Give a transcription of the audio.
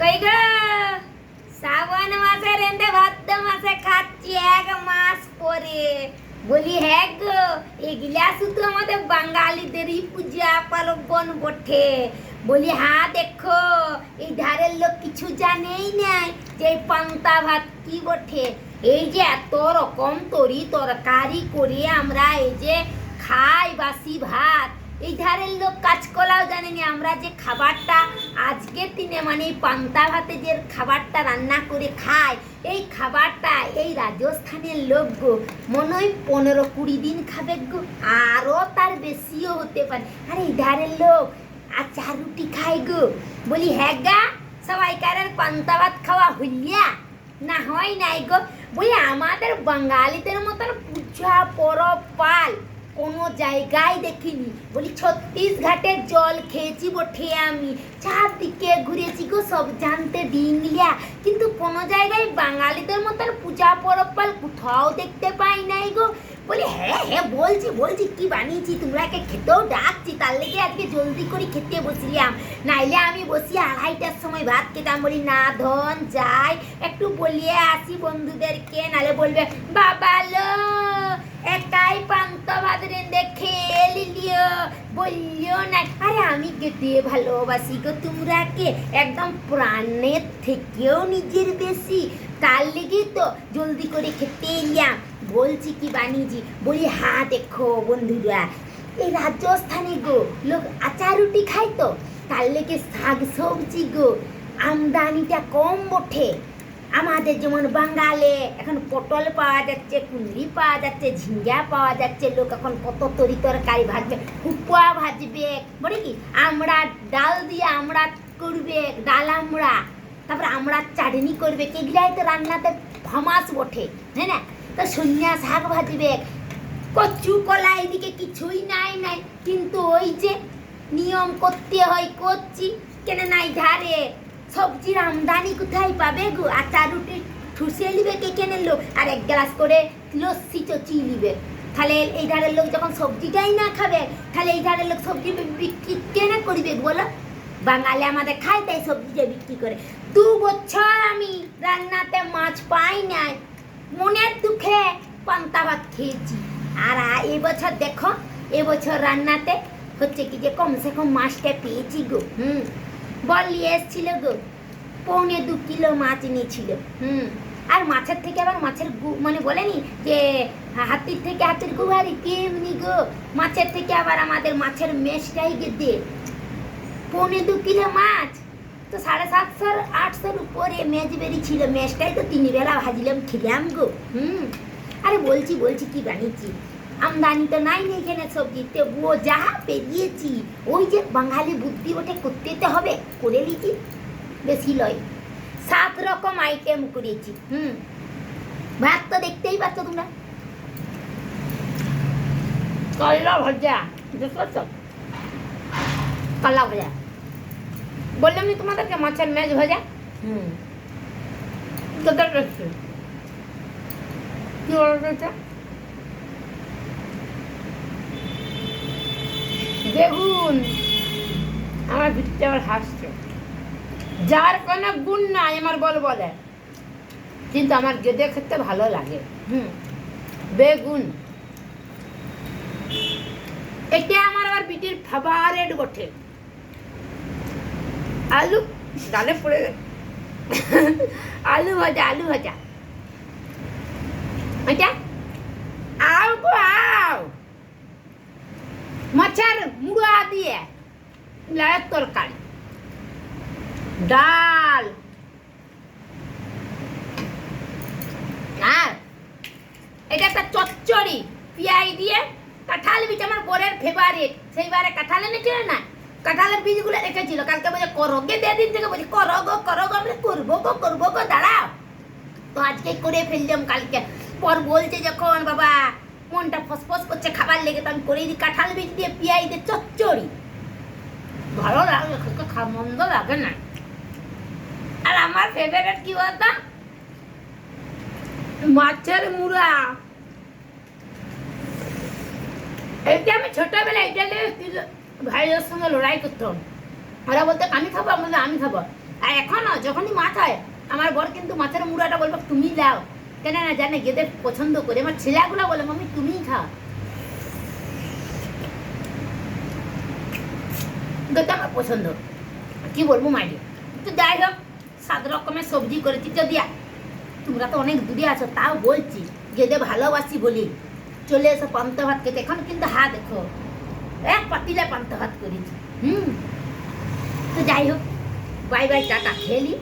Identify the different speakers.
Speaker 1: কই গো শ্রাবণ মাসে রেন্দে ভাদ্র মাসে খাচ্ছি এক মাস পরে বলি হ্যাঁ গো এগুলা শুধু আমাদের বাঙালিদেরই পূজা পার্বণ বটে বলি হ্যাঁ দেখো এই ধারের লোক কিছু জানেই নাই যে পান্তা ভাত কি বটে এই যে এত রকম তরি তরকারি করে আমরা এই যে খাই বাসি ভাত এই ধারের লোক কাজকলাও জানেনি। আমরা যে খাবারটা আজকের দিনে মানে এই পান্তা ভাতে যে খাবারটা রান্না করে খায় এই খাবারটা এই রাজস্থানের লোক গো, মনে হয় পনেরো কুড়ি দিন খাবে গো, আরও তার বেশিও হতে পারে। আরে এই ধারের লোক আচার রুটি খায় গো। বলি হ্যাঁ গা, সবাই কারের পান্তা ভাত খাওয়া হইয়া না, হয় নাই গো। বলি, আমাদের বাঙালিদের মতন পূজা, পরব, পাল কোনো জায়গায় দেখিনি। বলি ছত্তিশঘাটের জল খেয়েছি বটে আমি। চারদিকে ঘুরেছি গো সব জানতে ডিংলিয়া কিন্তু কোনো জায়গায় বাঙালিদের মতন পূজা পরব পাল কোথাও দেখতে পাই নাই গো। বলি হ্যাঁ হ্যাঁ বলছি বলছি, কি বানিয়েছি? তোমরা একে খেতেও ডাকছি, তার লেগে আজকে জলদি করে খেতে বসিলাম। নাইলে আমি বসি আড়াইটার সময় ভাত খেতাম। বলি, না, ধন, যাই, একটু বলিয়ে আসি বন্ধুদেরকে। নালে বলবে বাবা লো একাই পান্ত বললিও না আরে আমি কেটে ভালোবাসি গো তোমরা কে একদম প্রাণের থেকেও নিজের বেশি। তার লেগে তো জলদি করে খেতে এলাম। বলছি কি বানিয়েছি? বলি হ্যাঁ দেখো বন্ধুরা। এই রাজস্থানে গো লোক আচার রুটি খায় তো। তার লেগে শাক সবজি গো। আমদানিটা কম বটে। আমাদের যেমন বাঙালে, এখন পটল পাওয়া যাচ্ছে কুঁদরি পাওয়া যাচ্ছে, ঝিঙ্গা পাওয়া যাচ্ছে, লোক এখন কত তরি তরকারি ভাজবে হুপুয়া ভাজবে, বলে কি? আমরা ডাল দিয়ে আমরা করবে, ডাল আমরা, তারপর আমরা চাটনি করবে এগুলাই তো রান্নাতে ফমাস বটে হ্যাঁ না? তো সন্ধ্যা শাক ভাজবে, কচু কলা এদিকে কিছুই নাই নাই, কিন্তু ওই যে নিয়ম করতে হয় করছি কেন নাই ধারে? সবজির আমদানি কোথায় পাবে গো? আচার রুটি ঠুসে নিবে কে কেনে লোক? আর এক গ্লাস করে লস্যি চচি নিবে। তাহলে এই ধারের লোক যখন সবজিটাই না খাবে, তাহলে এই ধারের লোক সবজি বিক্রি কেনা করবে বলো? বাঙালি আমাদের খায় তাই সবজি যে বিক্রি করে। দু বছর আমি রান্নাতে মাছ পাই নাই, মনের দুঃখে পান্তা ভাত খেয়েছি। আর এবছর দেখো এবছর রান্নাতে হচ্ছে কি যে কমসে কম মাছটা পেয়েছি গো। হুম। বল নিয়ে এসছিল গো। পৌনে দু কিলো মাছ নিয়েছিল হুম। আর মাছের থেকে আবার মাছের গু মানে বলেনি যে হাতির থেকে হাতির গুহারি? তেমনি গো? মাছের থেকে আবার আমাদের মাছের মেশটাই গেদে পৌনে দু কিলো মাছ? তো সাড়ে সাতশোর আটশোর উপরে মেজ বেরিয়েছিল মেজটাই তো তিন বেলা ভাজলাম, খেলাম গো, হুম। আরে বলছি বলছি, কি বানিয়েছি? আমদানি তো নাই না এখানে সবজিতে ও যা পেরিয়েছি ওই যে বাঙালি বুদ্ধি ওটা করতে তো হবে করে লিখি বেশি লয়। সাত রকম আইটেম করেছি হুম। ভাত তো দেখতেই পাচ্ছ তোমরা। কলা ভাজা দেখো তো। কলা ভাজা। বললাম নি তোমাদেরকে মাছের মেজ ভাজা? হুম। তোদের কি অর্ডার বেগুন আমার ভিতরে আবার হাসছে। যার কোনো গুণ নাই, আমার বল বলে। কিন্তু আমার গেদে খেতে ভালো লাগে। হুম, বেগুন। এটা আমার আবার বিটির ফেভারেট বটে। আলু, ডালে পড়ে। আলু ভাজা আলু ভাজা। এটা? আও গো আও মাছের মুড়া দিয়ে লায়ের তরকারি। ডাল। আর এটা একটা চচ্চড়ি। পিয়াই দিয়ে কাঁঠাল বীজ আমার বরের ফেভারিট সেইবারে কাঁঠাল এনেছিল না? কাঁঠালের বীজগুলো রেখেছিল কালকে বলছে, করো গে দিয়ে দিন থেকে বলছে, করো গো করো গো আমি করব গো করব গো, দাঁড়াও। তো আজকে করে ফেললাম কালকে। পর বলছে যখন, বাবা মনটা ফসফস করছে, খাবার লেগে তো আমি করে দিই কাঁঠাল বীজ দিয়ে পিয়াই দিয়ে চচ্চড়ি। ভালো লাগে মন্দ লাগে না। আর আমার ফেভারিট কি বলতো? মাছের মুড়া। এইটা আমি ছোটবেলায় এটা নিয়ে ভাইয়ের সঙ্গে লড়াই করতাম। ওরা বলতে, আমি খাব? আমাদের আমি খাব। আর এখনও যখনই মাছ হয়, আমার বর কিন্তু মাছের মুড়াটা বলব, তুমি দাও। কেন না জানে গেদের পছন্দ করে। আমার ছেলেগুলো বলে মামি তুমিই খাও। গেদে আমার পছন্দ। কি বলব মাইরি তো যাই হোক, সাত রকমের সবজি করেছি। যদি তোমরা তো অনেক দূরে আছো, তাও বলছি গেদে ভালোবাসি বলি, চলে এসো পান্তা ভাত খেতে। এখন কিন্তু হা, দেখো, এক পাতিলে পান্তা ভাত করেছি। হুম। তো যাই হোক, বাই বাই, টাটা খেলি